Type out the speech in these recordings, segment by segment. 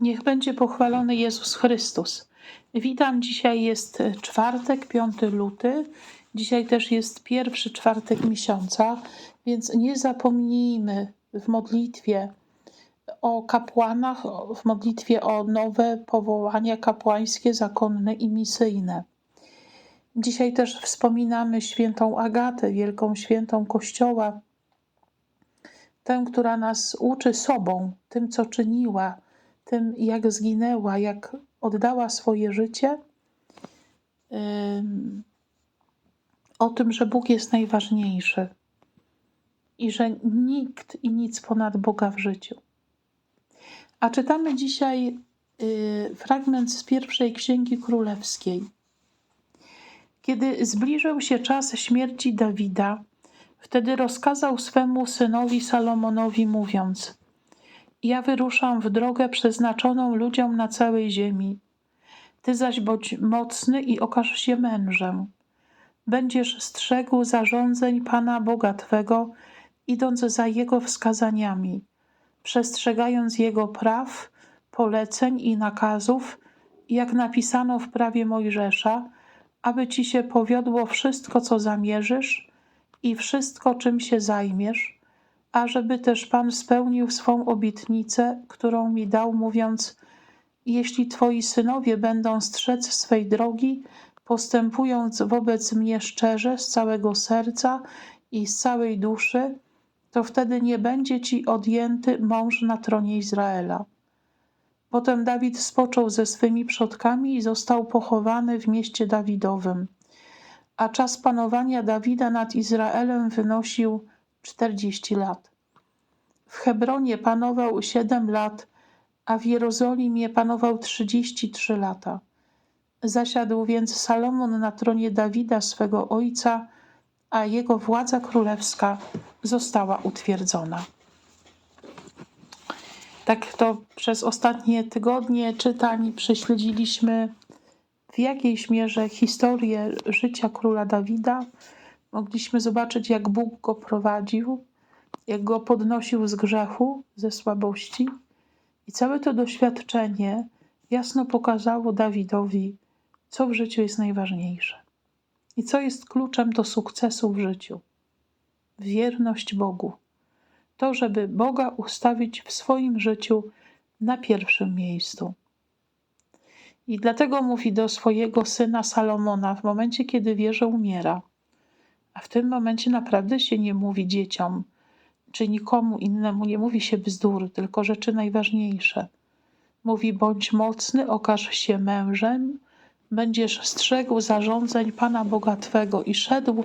Niech będzie pochwalony Jezus Chrystus. Witam, dzisiaj jest czwartek, 5 luty. Dzisiaj też jest pierwszy czwartek miesiąca, więc nie zapomnijmy w modlitwie o kapłanach, w modlitwie o nowe powołania kapłańskie, zakonne i misyjne. Dzisiaj też wspominamy świętą Agatę, wielką świętą Kościoła, tę, która nas uczy sobą, tym, co czyniła, tym, jak zginęła, jak oddała swoje życie, o tym, że Bóg jest najważniejszy i że nikt i nic ponad Boga w życiu. A czytamy dzisiaj y, fragment z pierwszej księgi królewskiej. Kiedy zbliżył się czas śmierci Dawida, wtedy rozkazał swemu synowi Salomonowi, mówiąc: Ja wyruszam w drogę przeznaczoną ludziom na całej ziemi. Ty zaś bądź mocny i okaż się mężem. Będziesz strzegł zarządzeń Pana Boga Twego, idąc za Jego wskazaniami, przestrzegając Jego praw, poleceń i nakazów, jak napisano w prawie Mojżesza, aby Ci się powiodło wszystko, co zamierzysz i wszystko, czym się zajmiesz, ażeby też Pan spełnił swą obietnicę, którą mi dał, mówiąc: Jeśli Twoi synowie będą strzec swej drogi, postępując wobec mnie szczerze, z całego serca i z całej duszy, to wtedy nie będzie Ci odjęty mąż na tronie Izraela. Potem Dawid spoczął ze swymi przodkami i został pochowany w mieście Dawidowym. A czas panowania Dawida nad Izraelem wynosił 40 lat. W Hebronie panował 7 lat, a w Jerozolimie panował 33 lata. Zasiadł więc Salomon na tronie Dawida, swego ojca, a jego władza królewska została utwierdzona. Tak to przez ostatnie tygodnie czytań prześledziliśmy w jakiejś mierze historię życia króla Dawida. Mogliśmy zobaczyć, jak Bóg go prowadził, jak go podnosił z grzechu, ze słabości. I całe to doświadczenie jasno pokazało Dawidowi, co w życiu jest najważniejsze i co jest kluczem do sukcesu w życiu. Wierność Bogu. To, żeby Boga ustawić w swoim życiu na pierwszym miejscu. I dlatego mówi do swojego syna Salomona w momencie, kiedy wie, że umiera. A w tym momencie naprawdę się nie mówi dzieciom, czy nikomu innemu, nie mówi się bzdur, tylko rzeczy najważniejsze. Mówi: bądź mocny, okaż się mężem, będziesz strzegł zarządzeń Pana Boga Twego i szedł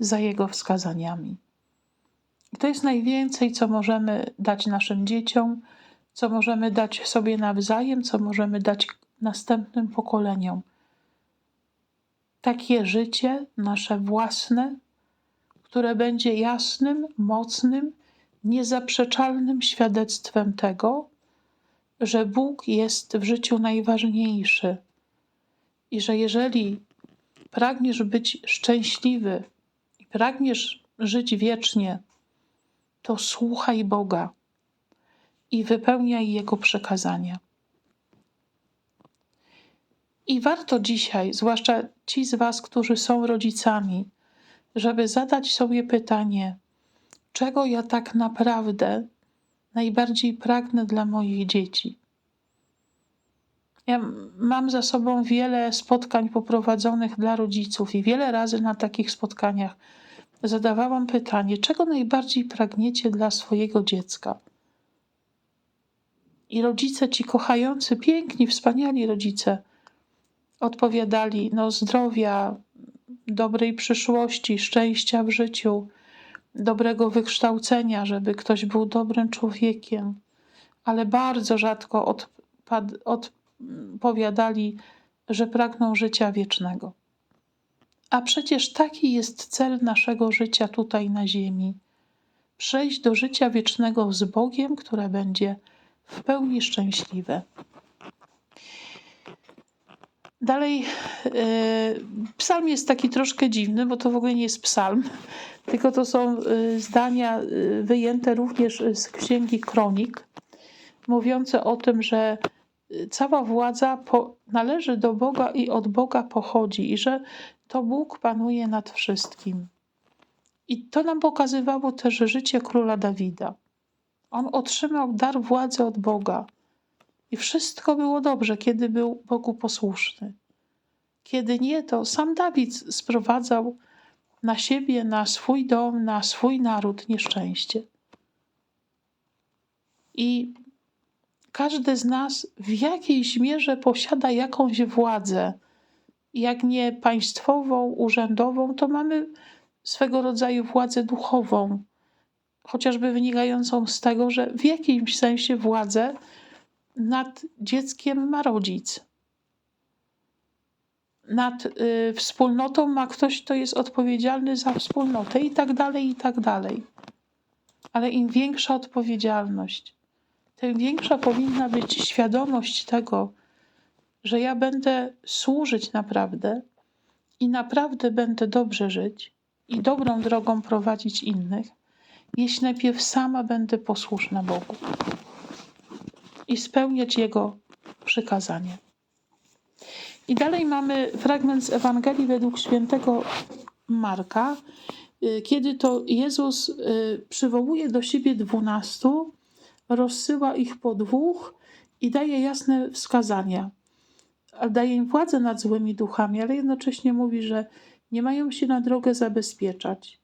za Jego wskazaniami. I to jest najwięcej, co możemy dać naszym dzieciom, co możemy dać sobie nawzajem, co możemy dać następnym pokoleniom. Takie życie, nasze własne, które będzie jasnym, mocnym, niezaprzeczalnym świadectwem tego, że Bóg jest w życiu najważniejszy i że jeżeli pragniesz być szczęśliwy i pragniesz żyć wiecznie, to słuchaj Boga i wypełniaj Jego przekazania. I warto dzisiaj, zwłaszcza ci z Was, którzy są rodzicami, żeby zadać sobie pytanie, czego ja tak naprawdę najbardziej pragnę dla moich dzieci. Ja mam za sobą wiele spotkań poprowadzonych dla rodziców i wiele razy na takich spotkaniach zadawałam pytanie, czego najbardziej pragniecie dla swojego dziecka. I rodzice, ci kochający, piękni, wspaniali rodzice, odpowiadali: No, zdrowia, dobrej przyszłości, szczęścia w życiu, dobrego wykształcenia, żeby ktoś był dobrym człowiekiem. Ale bardzo rzadko odpad- odpowiadali, że pragną życia wiecznego. A przecież taki jest cel naszego życia tutaj na Ziemi przejść do życia wiecznego z Bogiem, które będzie w pełni szczęśliwe. Dalej, e, psalm jest taki troszkę dziwny, bo to w ogóle nie jest psalm, tylko to są e, zdania e, wyjęte również z księgi Kronik, mówiące o tym, że cała władza należy do Boga i od Boga pochodzi, i że to Bóg panuje nad wszystkim. I to nam pokazywało też życie króla Dawida. On otrzymał dar władzy od Boga. I wszystko było dobrze, kiedy był Bogu posłuszny. Kiedy nie, to sam Dawid sprowadzał na siebie, na swój dom, na swój naród nieszczęście. I każdy z nas w jakiejś mierze posiada jakąś władzę. Jak nie państwową, urzędową, to mamy swego rodzaju władzę duchową, chociażby wynikającą z tego, że w jakimś sensie władzę nad dzieckiem ma rodzic. Nad y, wspólnotą ma ktoś, kto jest odpowiedzialny za wspólnotę, i tak dalej, i tak dalej. Ale im większa odpowiedzialność, tym większa powinna być świadomość tego, że ja będę służyć naprawdę i naprawdę będę dobrze żyć i dobrą drogą prowadzić innych, jeśli najpierw sama będę posłuszna Bogu i spełniać Jego przykazanie. I dalej mamy fragment z Ewangelii według świętego Marka, y, kiedy to Jezus y, przywołuje do siebie dwunastu, rozsyła ich po dwóch i daje jasne wskazania. Daje im władzę nad złymi duchami, ale jednocześnie mówi, że nie mają się na drogę zabezpieczać,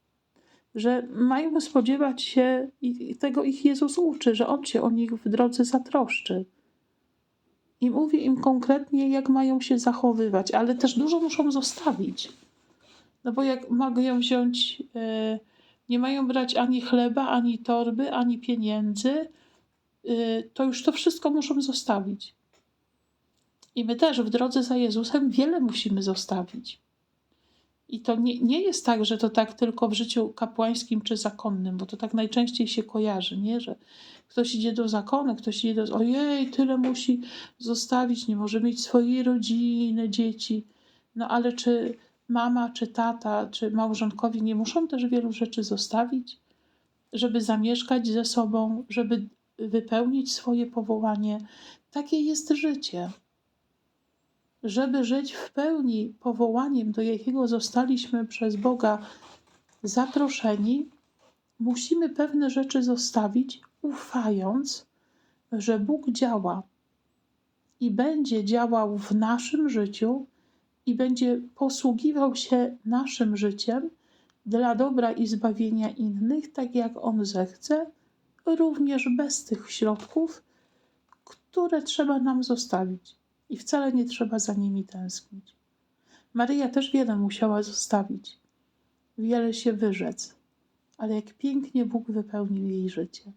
że mają spodziewać się, i tego ich Jezus uczy, że On się o nich w drodze zatroszczy. I mówi im konkretnie, jak mają się zachowywać, ale też dużo muszą zostawić. No bo jak mają wziąć, e, nie mają brać ani chleba, ani torby, ani pieniędzy, e, to już to wszystko muszą zostawić. I my też w drodze za Jezusem wiele musimy zostawić. I to nie, nie jest tak, że to tak tylko w życiu kapłańskim czy zakonnym, bo to tak najczęściej się kojarzy, nie? Że ktoś idzie do zakonu, ktoś idzie do. Ojej, tyle musi zostawić, nie może mieć swojej rodziny, dzieci. No ale czy mama, czy tata, czy małżonkowie nie muszą też wielu rzeczy zostawić, żeby zamieszkać ze sobą, żeby wypełnić swoje powołanie? Takie jest życie żeby żyć w pełni powołaniem, do jakiego zostaliśmy przez Boga zaproszeni, musimy pewne rzeczy zostawić, ufając, że Bóg działa i będzie działał w naszym życiu i będzie posługiwał się naszym życiem dla dobra i zbawienia innych, tak jak On zechce, również bez tych środków, które trzeba nam zostawić i wcale nie trzeba za nimi tęsknić. Maryja też wiele musiała zostawić, wiele się wyrzec, ale jak pięknie Bóg wypełnił jej życie.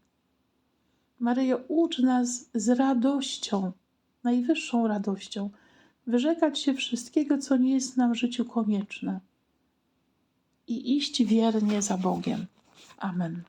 Maryjo, ucz nas z radością, najwyższą radością, wyrzekać się wszystkiego, co nie jest nam w życiu konieczne i iść wiernie za Bogiem. Amen.